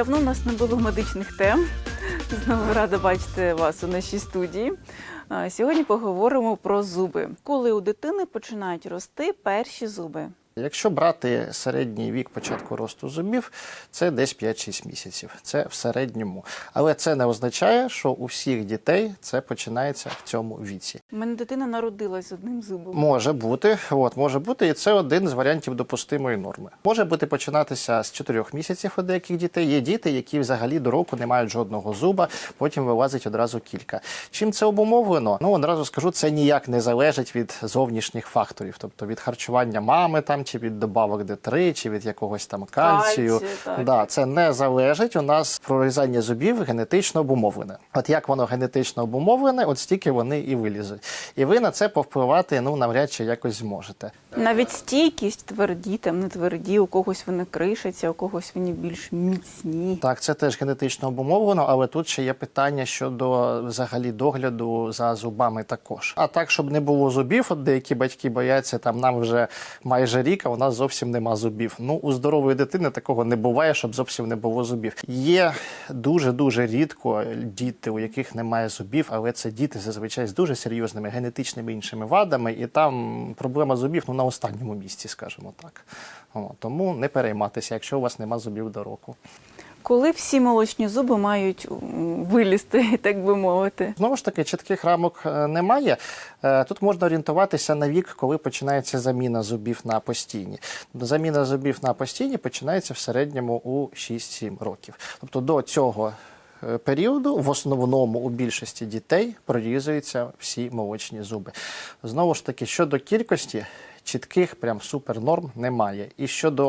Давно у нас не було медичних тем. Знову рада бачити вас у нашій студії. Сьогодні поговоримо про зуби. Коли у дитини починають рости перші зуби. Якщо брати середній вік початку росту зубів, це десь 5-6 місяців. Це в середньому. Але це не означає, що у всіх дітей це починається в цьому віці. У мене дитина народилась з одним зубом. Може бути, от може бути, і це один з варіантів допустимої норми. Може бути починатися з 4 місяців у деяких дітей. Є діти, які взагалі до року не мають жодного зуба, потім вилазить одразу кілька. Чим це обумовлено? Ну одразу скажу, це ніяк не залежить від зовнішніх факторів, тобто від харчування мами там чи від добавок Д3, чи від якогось там кальцію. Кальці. Да, це не залежить. У нас прорізання зубів генетично обумовлене. От як воно генетично обумовлене, от стільки вони і вилізуть. І ви на це повпливати ну навряд чи якось зможете. Навіть стійкість тверді, там не тверді, у когось вони кришаться, у когось вони більш міцні. Так, це теж генетично обумовлено, але тут ще є питання щодо взагалі догляду за зубами також. А так, щоб не було зубів, от деякі батьки бояться, там нам вже майже рік, а у нас зовсім нема зубів. Ну, у здорової дитини такого не буває, щоб зовсім не було зубів. Є дуже дуже рідко діти, у яких немає зубів, але це діти зазвичай з дуже серйозними генетичними іншими вадами, і там проблема зубів ну на останньому місці, скажімо так. О, тому не перейматися, якщо у вас нема зубів до року. Коли всі молочні зуби мають вилізти, так би мовити. Знову ж таки, чітких рамок е, немає. Е, Тут можна орієнтуватися на вік, коли починається заміна зубів на постійні. Заміна зубів на постійні починається в середньому у 6-7 років. Тобто до цього е, періоду в основному у більшості дітей прорізуються всі молочні зуби. Знову ж таки, щодо кількості. Чітких прям супернорм немає. І щодо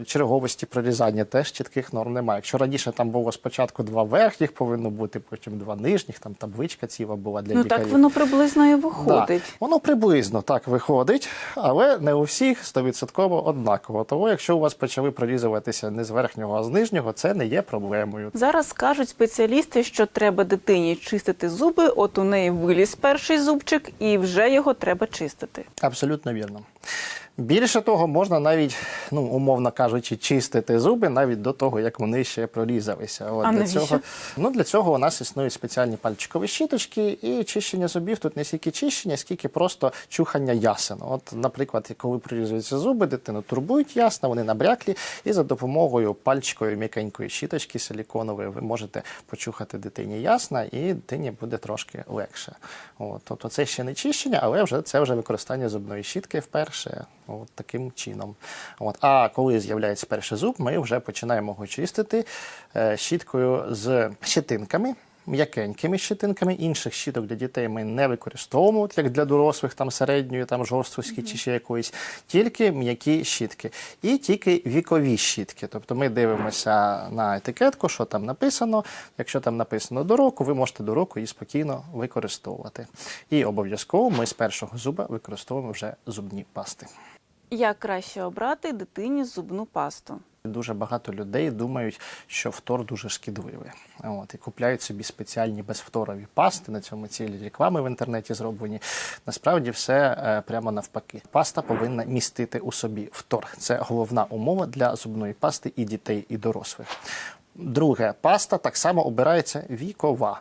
е, черговості прорізання теж чітких норм немає. Якщо раніше там було спочатку два верхніх повинно бути, потім два нижніх, там табличка ціла була для Ну лікарів. так воно приблизно і виходить. Да. Воно приблизно так виходить, але не у всіх стовідсотково однаково. Тому якщо у вас почали прорізуватися не з верхнього, а з нижнього, це не є проблемою. Зараз кажуть спеціалісти, що треба дитині чистити зуби, от у неї виліз перший зубчик, і вже його треба чистити. Абсолютно вірно. Them. Більше того, можна навіть, ну умовно кажучи, чистити зуби навіть до того, як вони ще прорізалися. От А для навіщо? цього ну для цього у нас існують спеціальні пальчикові щіточки, і чищення зубів тут не стільки чищення, скільки просто чухання ясен. От, наприклад, коли прорізуються зуби, дитину турбують ясна, вони набряклі, і за допомогою пальчикової м'якенької щіточки силіконової ви можете почухати дитині ясна, і дитині буде трошки легше. От, тобто це ще не чищення, але вже це вже використання зубної щітки вперше. От таким чином. От. А коли з'являється перший зуб, ми вже починаємо його чистити е, щіткою з щетинками. М'якенькими щетинками інших щіток для дітей ми не використовуємо, от як для дорослих, там середньої, там жорсткості чи ще якоїсь, тільки м'які щітки. І тільки вікові щітки. Тобто ми дивимося на етикетку, що там написано. Якщо там написано до року, ви можете до року її спокійно використовувати. І обов'язково ми з першого зуба використовуємо вже зубні пасти. Як краще обрати дитині зубну пасту? Дуже багато людей думають, що фтор дуже шкідливий. От, і купляють собі спеціальні безфторові пасти. На цьому цілі реклами в інтернеті зроблені. Насправді все е, прямо навпаки. Паста повинна містити у собі фтор. Це головна умова для зубної пасти і дітей, і дорослих. Друге, паста так само обирається вікова.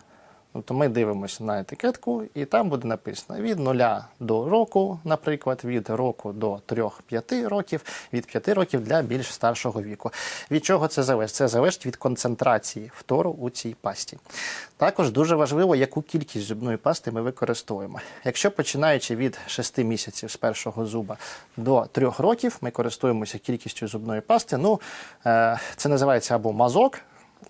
Тобто ми дивимося на етикетку, і там буде написано від 0 до року, наприклад, від року до 3-5 років, від 5 років для більш старшого віку. Від чого це залежить? Це залежить від концентрації фтору у цій пасті. Також дуже важливо, яку кількість зубної пасти ми використовуємо. Якщо починаючи від 6 місяців з першого зуба до 3 років, ми користуємося кількістю зубної пасти. Ну, е, це називається або мазок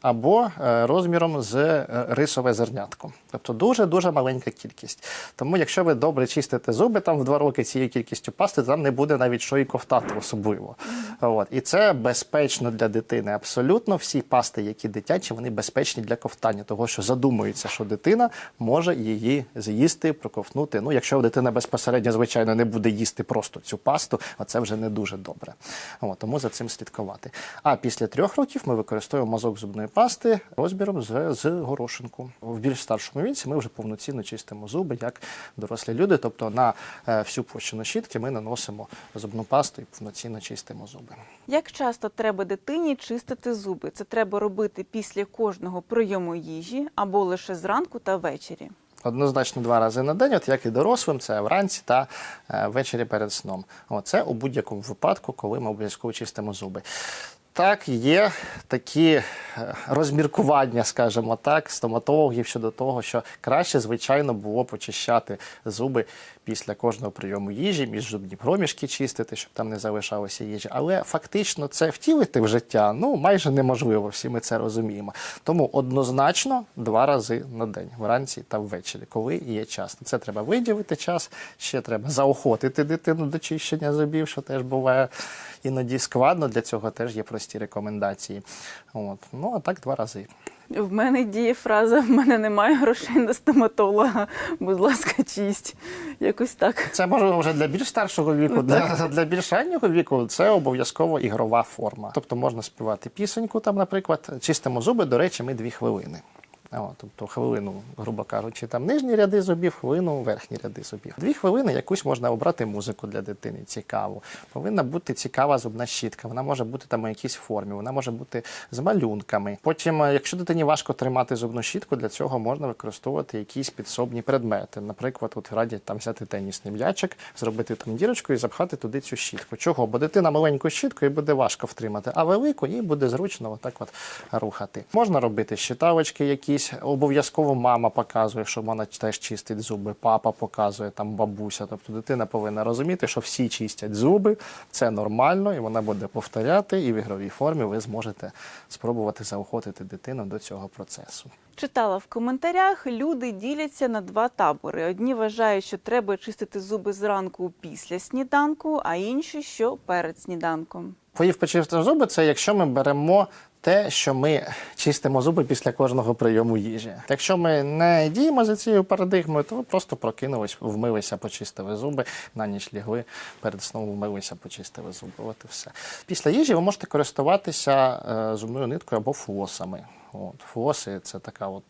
або е, розміром з е, рисове зернятко. Тобто дуже-дуже маленька кількість. Тому, якщо ви добре чистите зуби там в два роки цією кількістю пасти, там не буде навіть що і ковтати особливо. От. І це безпечно для дитини. Абсолютно всі пасти, які дитячі, вони безпечні для ковтання, того що задумується, що дитина може її з'їсти, проковтнути. Ну, якщо дитина безпосередньо, звичайно, не буде їсти просто цю пасту, а це вже не дуже добре. От. Тому за цим слідкувати. А після трьох років ми використовуємо мазок зубної зубної пасти розміром з, з горошинку. В більш старшому віці ми вже повноцінно чистимо зуби, як дорослі люди. Тобто на е, всю площину щітки ми наносимо зубну пасту і повноцінно чистимо зуби. Як часто треба дитині чистити зуби? Це треба робити після кожного прийому їжі або лише зранку та ввечері. Однозначно два рази на день, от як і дорослим, це вранці та е, ввечері перед сном. О, це у будь-якому випадку, коли ми обов'язково чистимо зуби. Так, є такі е, розміркування, скажімо так, стоматологів щодо того, що краще, звичайно, було почищати зуби після кожного прийому їжі, міжзубні проміжки чистити, щоб там не залишалося їжі. Але фактично це втілити в життя ну майже неможливо. Всі ми це розуміємо. Тому однозначно два рази на день, вранці та ввечері, коли є час. Це треба виділити час. Ще треба заохотити дитину до чищення зубів, що теж буває іноді складно. Для цього теж є прості рекомендації. От. Ну а так два рази. В мене діє фраза: в мене немає грошей на стоматолога. Будь ласка, чисть. Якось так. Це може вже для більш старшого віку, для, для більш раннього віку це обов'язково ігрова форма. Тобто можна співати пісеньку, там, наприклад, чистимо зуби, до речі, ми дві хвилини. Тобто хвилину, грубо кажучи, там нижні ряди зубів, хвилину верхні ряди зубів. Дві хвилини якусь можна обрати музику для дитини цікаву. Повинна бути цікава зубна щітка. Вона може бути там у якійсь формі, вона може бути з малюнками. Потім, е, якщо дитині важко тримати зубну щітку, для цього можна використовувати якісь підсобні предмети. Наприклад, от радять там взяти тенісний м'ячик, зробити там дірочку і запхати туди цю щітку. Чого? Бо дитина маленьку щітку і буде важко втримати, а велику їй буде зручно отак от рухати. Можна робити щитавочки якісь. Обов'язково мама показує, що вона теж чистить зуби, папа показує, там бабуся. Тобто дитина повинна розуміти, що всі чистять зуби, це нормально, і вона буде повторяти, і в ігровій формі ви зможете спробувати заохотити дитину до цього процесу. Читала в коментарях, люди діляться на два табори. Одні вважають, що треба чистити зуби зранку після сніданку, а інші, що перед сніданком. Поїв почистив зуби це якщо ми беремо те, що ми чистимо зуби після кожного прийому їжі. Якщо ми не діємо за цією парадигмою, то ви просто прокинулись, вмилися, почистили зуби, на ніч лягли, перед сном вмилися, почистили зуби. От і все. Після їжі ви можете користуватися е, зубною ниткою або флосами. От, флоси це така от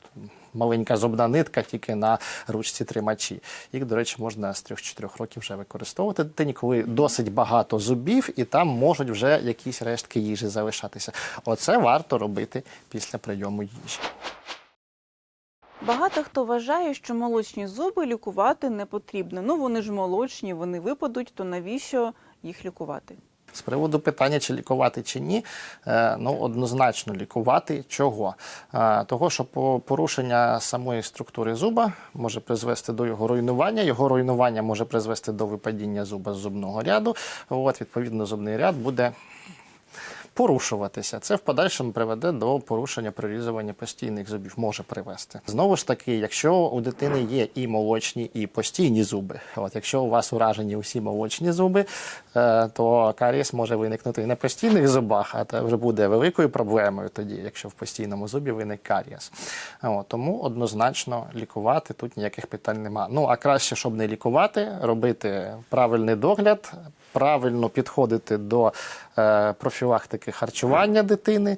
маленька зубна нитка, тільки на ручці тримачі. Їх, до речі, можна з 3-4 років вже використовувати дитині, коли досить багато зубів, і там можуть вже якісь рештки їжі залишатися. Оце варто робити після прийому їжі. Багато хто вважає, що молочні зуби лікувати не потрібно. Ну вони ж молочні, вони випадуть, то навіщо їх лікувати? З приводу питання, чи лікувати чи ні, е, ну однозначно лікувати. Чого? Е, Того, що по- порушення самої структури зуба може призвести до його руйнування. Його руйнування може призвести до випадіння зуба з зубного ряду. От, відповідно, зубний ряд буде. Порушуватися це в подальшому приведе до порушення прорізування постійних зубів, може привести. Знову ж таки, якщо у дитини є і молочні, і постійні зуби, от якщо у вас уражені усі молочні зуби, е, то карієс може виникнути і на постійних зубах, а це вже буде великою проблемою тоді, якщо в постійному зубі виник карієс. От, тому однозначно лікувати тут ніяких питань немає. Ну а краще, щоб не лікувати, робити правильний догляд. Правильно підходити до е, профілактики харчування дитини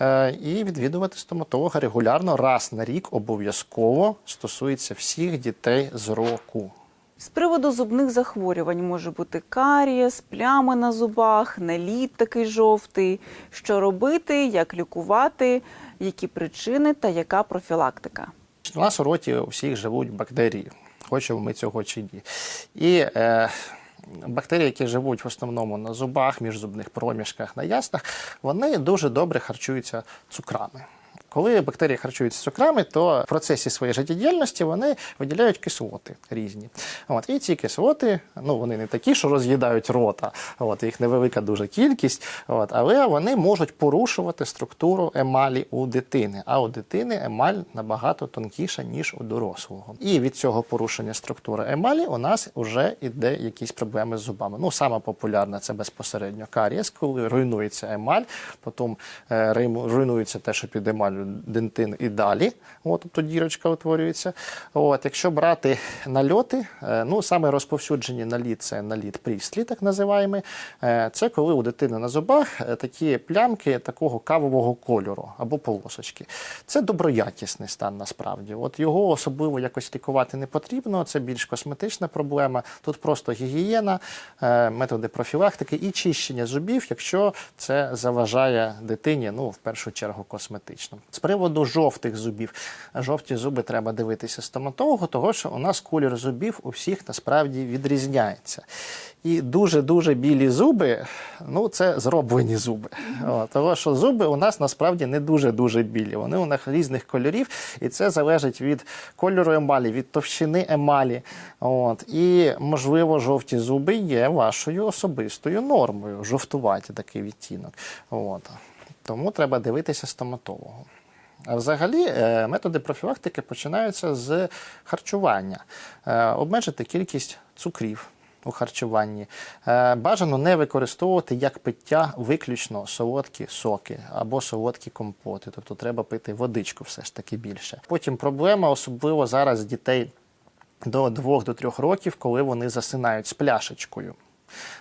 е, і відвідувати стоматолога регулярно раз на рік обов'язково стосується всіх дітей з року. З приводу зубних захворювань може бути карієс, плями на зубах, наліт такий жовтий. Що робити, як лікувати, які причини та яка профілактика? У нас у роті у всіх живуть бактерії, хочемо ми цього чи ні. І е, бактерії, які живуть в основному на зубах, міжзубних проміжках, на яснах, вони дуже добре харчуються цукрами. Коли бактерії харчуються цукрами, то в процесі своєї життєдіяльності вони виділяють кислоти різні. От, і ці кислоти, ну вони не такі, що роз'їдають рота, от, їх невелика дуже кількість, от, але вони можуть порушувати структуру емалі у дитини. А у дитини емаль набагато тонкіша, ніж у дорослого. І від цього порушення структури емалі у нас вже йде якісь проблеми з зубами. Ну, саме популярна це безпосередньо карієс, коли руйнується емаль, потім е, руйнується те, що під емаллю дентин і далі, от, тобто дірочка утворюється. От, якщо брати нальоти, е, ну саме розповсюджені наліт це наліт пріслі, так називаємо. Е, Це коли у дитини на зубах е, такі плямки такого кавового кольору або полосочки. Це доброякісний стан насправді. От його особливо якось лікувати не потрібно. Це більш косметична проблема. Тут просто гігієна, методи профілактики і чищення зубів, якщо це заважає дитині, ну в першу чергу косметично. З приводу жовтих зубів, жовті зуби треба дивитися стоматологу, того що у нас колір зубів у всіх насправді відрізняється. І дуже-дуже білі зуби, ну це зроблені зуби. О, того, що зуби у нас насправді не дуже-дуже білі. Вони у нас різних кольорів, і це залежить від кольору емалі, від товщини емалі. От. І, можливо, жовті зуби є вашою особистою нормою, жовтуваті такий відтінок. От. Тому треба дивитися стоматологу. Взагалі е, методи профілактики починаються з харчування, Е, обмежити кількість цукрів у харчуванні. Е, Бажано не використовувати як пиття виключно солодкі соки або солодкі компоти. Тобто треба пити водичку все ж таки більше. Потім проблема, особливо зараз дітей до 2-3 років, коли вони засинають з пляшечкою.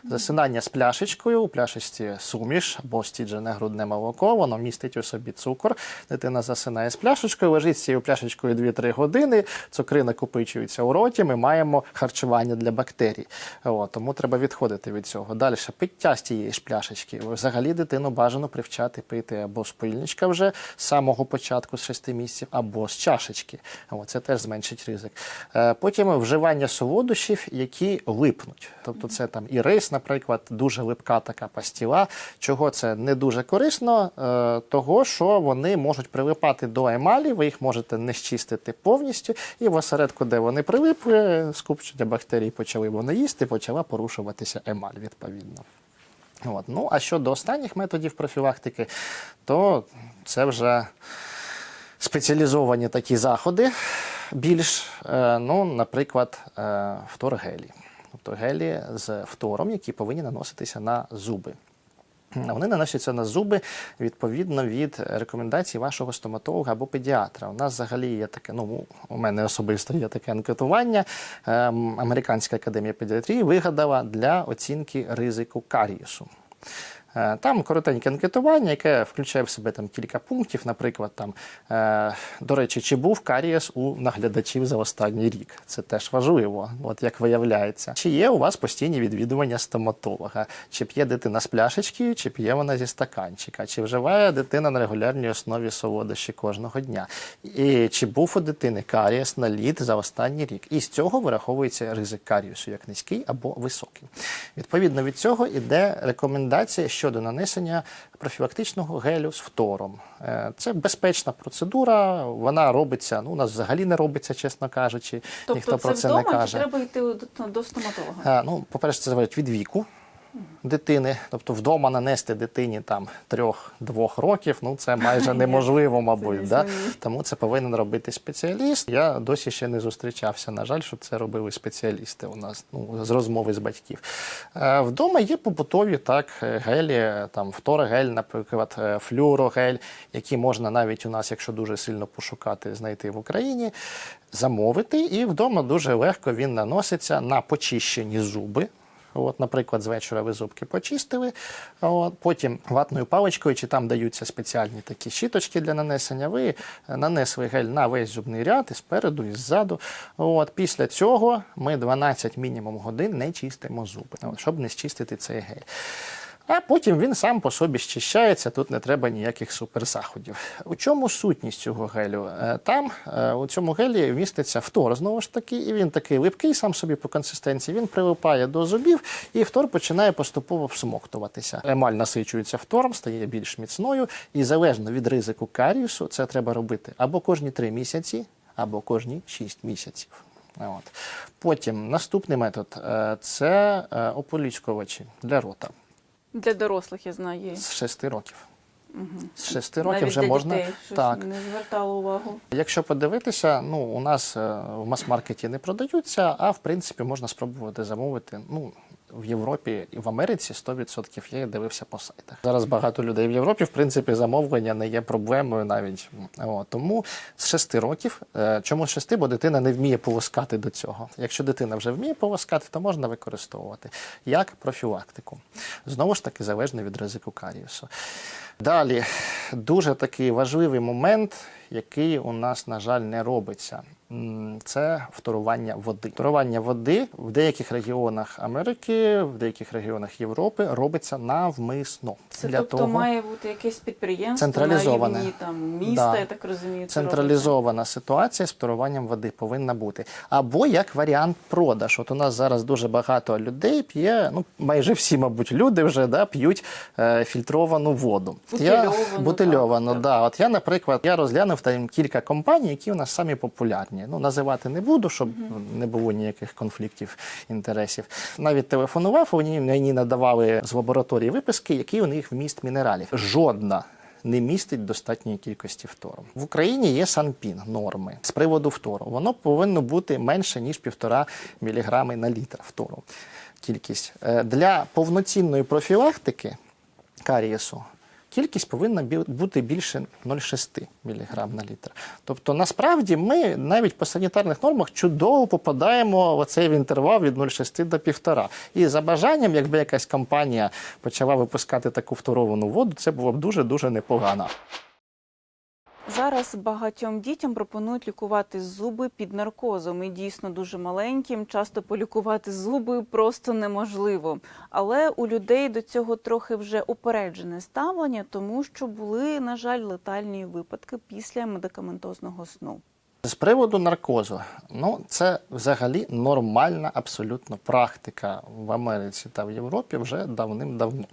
Засинання з пляшечкою, у пляшечці суміш або стіджене грудне молоко, воно містить у собі цукор. Дитина засинає з пляшечкою, лежить з цією пляшечкою 2-3 години, цукри накопичуються у роті, ми маємо харчування для бактерій. От, тому треба відходити від цього. Далі пиття з тієї ж пляшечки. Взагалі дитину бажано привчати пити або з пильничка вже з самого початку, з 6 місяців, або з чашечки. От, це теж зменшить ризик. Е, Потім вживання солодощів, які липнуть. Тобто це там і рис, наприклад, дуже липка така пастіла. Чого це не дуже корисно? Е, Того, що вони можуть прилипати до емалі, ви їх можете не щистити повністю, і в осередку, де вони прилипли, скупчення бактерій почали вони їсти, почала порушуватися емаль відповідно. От. Ну, а щодо останніх методів профілактики, то це вже спеціалізовані такі заходи більш, е, ну, наприклад, е, фторгелі. Тобто гелі з фтором, які повинні наноситися на зуби. Вони наносяться на зуби відповідно від рекомендацій вашого стоматолога або педіатра. У нас взагалі є таке, ну у мене особисто є таке анкетування. Ем, Американська академія педіатрії вигадала для оцінки ризику карієсу. Е, Там коротеньке анкетування, яке включає в себе там кілька пунктів. Наприклад, там, е, до речі, чи був карієс у наглядачів за останній рік? Це теж важливо, от як виявляється. Чи є у вас постійні відвідування стоматолога? Чи п'є дитина з пляшечки, чи п'є вона зі стаканчика? Чи вживає дитина на регулярній основі солодощі кожного дня? І чи був у дитини карієс на лід за останній рік? І з цього вираховується ризик карієсу як низький або високий. Відповідно від цього іде рекомендація щодо нанесення профілактичного гелю з фтором. Е, Це безпечна процедура, вона робиться, ну у нас взагалі не робиться, чесно кажучи. Тобто Ніхто це про це вдома не каже. чи треба йти до, до стоматолога? А, ну, по-перше, це залежить від віку дитини. Тобто вдома нанести дитині там трьох-двох років, ну це майже неможливо, мабуть. Да? Тому це повинен робити спеціаліст. Я досі ще не зустрічався. На жаль, щоб це робили спеціалісти у нас ну, з розмови з батьків. Е, Вдома є побутові так, е, гелі, там фторогель, наприклад, е, флюорогель, які можна навіть у нас, якщо дуже сильно пошукати, знайти в Україні, замовити. І вдома дуже легко він наноситься на почищені зуби. От, наприклад, з вечора ви зубки почистили, от, потім ватною паличкою, чи там даються спеціальні такі щіточки для нанесення, ви е, нанесли гель на весь зубний ряд, і спереду, і ззаду. От, після цього ми 12 мінімум годин не чистимо зуби, щоб не зчистити цей гель. А потім він сам по собі щищається, тут не треба ніяких суперзаходів. У чому сутність цього гелю? Е, Там е, у цьому гелі міститься фтор, знову ж таки, і він такий липкий сам собі по консистенції. Він прилипає до зубів, і фтор починає поступово всмоктуватися. Емаль насичується фтором, стає більш міцною, і залежно від ризику каріусу, це треба робити або кожні 3 місяці, або кожні 6 місяців. От. Потім наступний метод е, це ополіскувачі для рота Для дорослих я знаю. є. з шести років. Угу. З шести років Навіть вже для можна. дітей щось Так. не звертало увагу. Якщо подивитися, ну у нас е, в мас-маркеті не продаються, а в принципі можна спробувати замовити. Ну в Європі і в Америці 100% є, я дивився по сайтах. Зараз багато людей в Європі, в принципі, замовлення не є проблемою навіть. О, тому з 6 років, е, чому з 6? Бо дитина не вміє полоскати до цього. Якщо дитина вже вміє полоскати, то можна використовувати як профілактику. Знову ж таки, залежно від ризику каріусу. Далі дуже такий важливий момент, який у нас, на жаль, не робиться. Це вторування води. Вторування води в деяких регіонах Америки, в деяких регіонах Європи робиться навмисно. Це для тобто того має бути якесь підприємство Централізоване. на рівні там міста, Да. я так розумію. це централізована ситуація з вторуванням води повинна бути. Або як варіант продаж. От у нас зараз дуже багато людей п'є, ну майже всі, мабуть, люди вже да, п'ють е, фільтровану воду. Бутильовану, я, бутильовану, так, да. От я, наприклад, я розглянув там кілька компаній, які у нас самі популярні. Ну, називати не буду, щоб не було ніяких конфліктів інтересів. Навіть телефонував, вони мені надавали з лабораторії виписки, який у них вміст мінералів. Жодна не містить достатньої кількості фтору. В Україні є санпін норми з приводу фтору. Воно повинно бути менше ніж 1,5 мг на літр фтору. Кількість Е, для повноцінної профілактики карієсу. Кількість повинна бути більше 0,6 мг на літр. Тобто, насправді, ми навіть по санітарних нормах чудово попадаємо в цей інтервал від 0,6 до 1,5. І за бажанням, якби якась компанія почала випускати таку фторовану воду, це було б дуже-дуже непогано. Зараз багатьом дітям пропонують лікувати зуби під наркозом. І дійсно дуже маленьким. Часто полікувати зуби просто неможливо. Але у людей до цього трохи вже упереджене ставлення, тому що були, на жаль, летальні випадки після медикаментозного сну. З приводу наркозу, ну це взагалі нормальна абсолютно практика в Америці та в Європі вже давним-давно.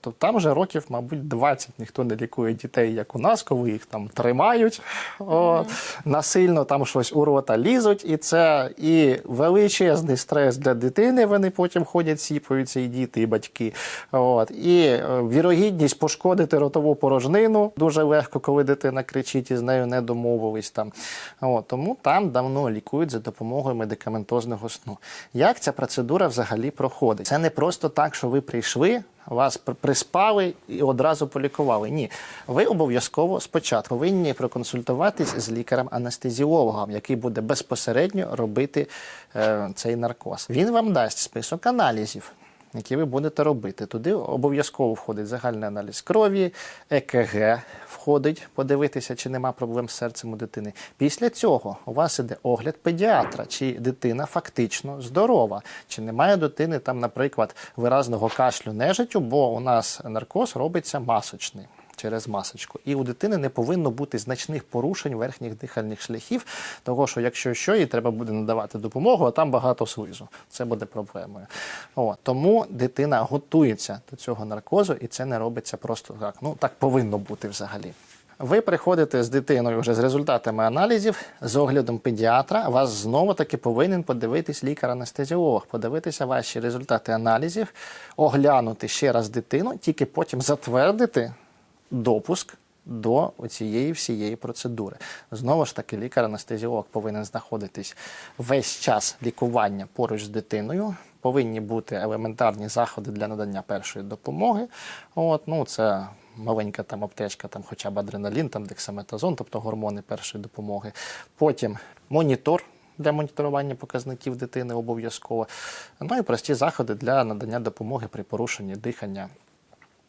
Тобто там вже років, мабуть, 20 ніхто не лікує дітей, як у нас, коли їх там тримають от, насильно, там щось у рота лізуть, і це і величезний стрес для дитини. Вони потім ходять, сіпаються і діти, і батьки. От, і е, вірогідність пошкодити ротову порожнину дуже легко, коли дитина кричить і з нею не домовились там. От, тому там давно лікують за допомогою медикаментозного сну. Як ця процедура взагалі проходить? Це не просто так, що ви прийшли. Вас приспали і одразу полікували. Ні, ви обов'язково спочатку повинні проконсультуватись з лікарем-анестезіологом, який буде безпосередньо робити е, цей наркоз. Він вам дасть список аналізів, які ви будете робити. Туди обов'язково входить загальний аналіз крові, ЕКГ входить, подивитися, чи нема проблем з серцем у дитини. Після цього у вас іде огляд педіатра, чи дитина фактично здорова, чи немає дитини там, наприклад, виразного кашлю нежиттю, бо у нас наркоз робиться масочний. Через масочку. І у дитини не повинно бути значних порушень верхніх дихальних шляхів, того що якщо що, їй треба буде надавати допомогу, а там багато слизу. Це буде проблемою. От. Тому дитина готується до цього наркозу, і це не робиться просто так. Ну так повинно бути взагалі. Ви приходите з дитиною вже з результатами аналізів, з оглядом педіатра. Вас знову таки повинен подивитись лікар-анестезіолог, подивитися ваші результати аналізів, оглянути ще раз дитину, тільки потім затвердити допуск до цієї всієї процедури. Знову ж таки, лікар-анестезіолог повинен знаходитись весь час лікування поруч з дитиною. Повинні бути елементарні заходи для надання першої допомоги. От, ну, це маленька там аптечка, там хоча б адреналін, там дексаметазон, тобто гормони першої допомоги. Потім монітор для моніторування показників дитини обов'язково. Ну і прості заходи для надання допомоги при порушенні дихання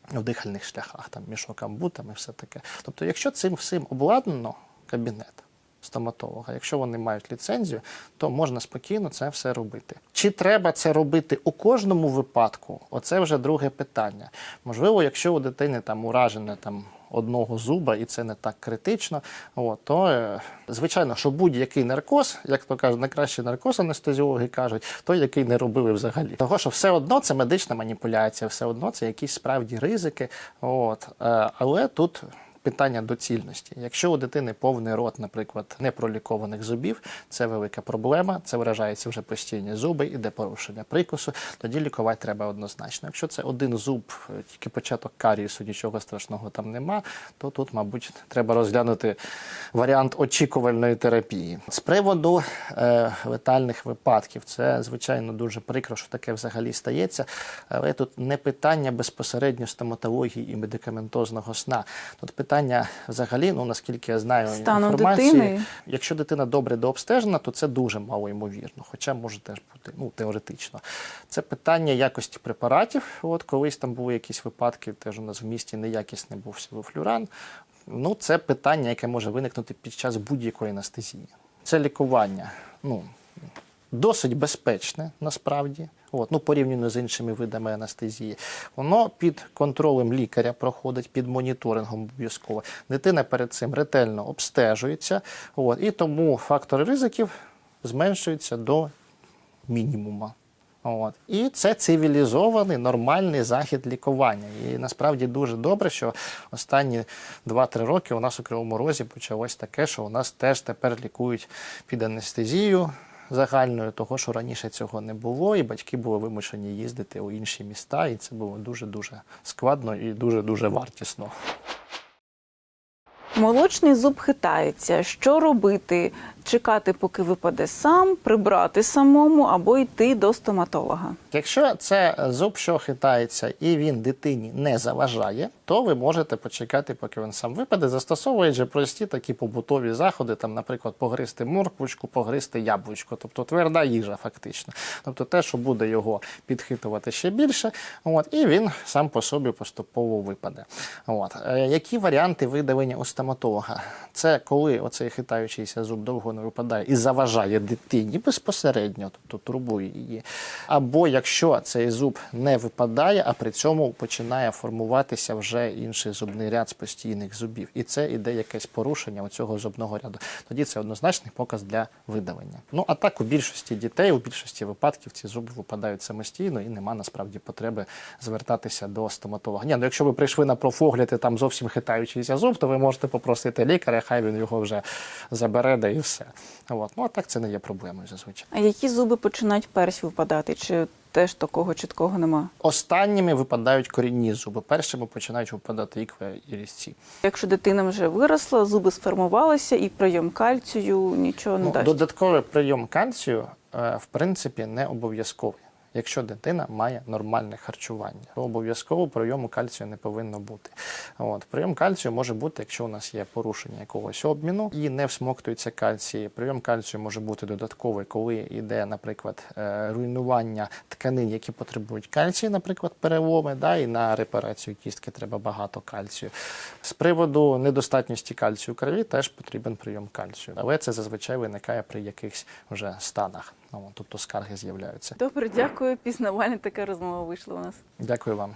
в дихальних шляхах, там мішок амбутам все таке. Тобто, якщо цим всім обладнано кабінет стоматолога, якщо вони мають ліцензію, то можна спокійно це все робити. Чи треба це робити у кожному випадку? Оце вже друге питання. Можливо, якщо у дитини там уражене там. Одного зуба, і це не так критично. От, то е, звичайно, що будь-який наркоз, як то кажуть, найкращий наркоз анестезіологи кажуть, той, який не робили взагалі. Того, що все одно це медична маніпуляція, все одно це якісь справді ризики. От, е, але тут. Питання доцільності. Якщо у дитини повний рот, наприклад, непролікованих зубів, це велика проблема, це виражається вже постійні зуби, іде порушення прикусу, тоді лікувати треба однозначно. Якщо це один зуб, е, тільки початок карієсу, нічого страшного там нема, то тут, мабуть, треба розглянути варіант очікувальної терапії. З приводу е, летальних випадків, це звичайно дуже прикро, що таке взагалі стається. Але тут не питання безпосередньо стоматології і медикаментозного сна. Тут питання взагалі, ну наскільки я знаю Стану інформації, дитини. якщо дитина добре дообстежена, то це дуже мало ймовірно, хоча може теж бути ну, теоретично. Це питання якості препаратів. От колись там були якісь випадки, теж у нас в місті неякісний був силофлюран. Ну, це питання, яке може виникнути під час будь-якої анестезії. Це лікування. Ну, досить безпечне насправді. От, ну, порівняно з іншими видами анестезії. Воно під контролем лікаря проходить, під моніторингом обов'язково. Дитина перед цим ретельно обстежується. От, і тому фактори ризиків зменшуються до мінімума. От. І це цивілізований нормальний захід лікування. І насправді дуже добре, що останні 2-3 роки у нас у Кривому Розі почалось таке, що у нас теж тепер лікують під анестезію загальною, того що раніше цього не було, і батьки були вимушені їздити у інші міста, і це було дуже-дуже складно і дуже-дуже вартісно. Молочний зуб хитається. Що робити? Чекати, поки випаде сам, прибрати самому або йти до стоматолога. Якщо це зуб, що хитається, і він дитині не заважає, то ви можете почекати, поки він сам випаде, застосовуючи прості такі побутові заходи, там, наприклад, погризти морквочку, погризти яблучко, тобто тверда їжа, фактично. Тобто те, що буде його підхитувати ще більше, от, і він сам по собі поступово випаде. От. Е, Які варіанти видавання у стоматолога? Це коли оцей хитаючийся зуб довго не випадає і заважає дитині безпосередньо, тобто турбує її. Або якщо цей зуб не випадає, а при цьому починає формуватися вже інший зубний ряд з постійних зубів. І це іде якесь порушення цього зубного ряду. Тоді це однозначний показ для видавання. Ну а так у більшості дітей, у більшості випадків ці зуби випадають самостійно і нема насправді потреби звертатися до стоматолога. Ні, ну якщо ви прийшли на профогляд і там зовсім хитаючийся зуб, то ви можете попросити лікаря, хай він його вже забере, да і все. От. Ну а так це не є проблемою зазвичай. А які зуби починають перші випадати? Чи теж такого чіткого нема? Останніми випадають корінні зуби. Першими починають випадати ікви і різці. Якщо дитина вже виросла, зуби сформувалися і прийом кальцію нічого не Ну, дасть. додатковий прийом кальцію, е, в принципі, не обов'язковий. Якщо дитина має нормальне харчування, то обов'язково прийому кальцію не повинно бути. От прийом кальцію може бути, якщо у нас є порушення якогось обміну і не всмоктується кальцій. Прийом кальцію може бути додатковий, коли йде, наприклад, е, руйнування тканин, які потребують кальцію, наприклад, переломи, да, і на репарацію кістки треба багато кальцію. З приводу недостатності кальцію в крові теж потрібен прийом кальцію, але це зазвичай виникає при якихось вже станах. Ну, тобто скарги з'являються. Добре, дякую. Пізнавальна така розмова вийшла у нас. Дякую вам.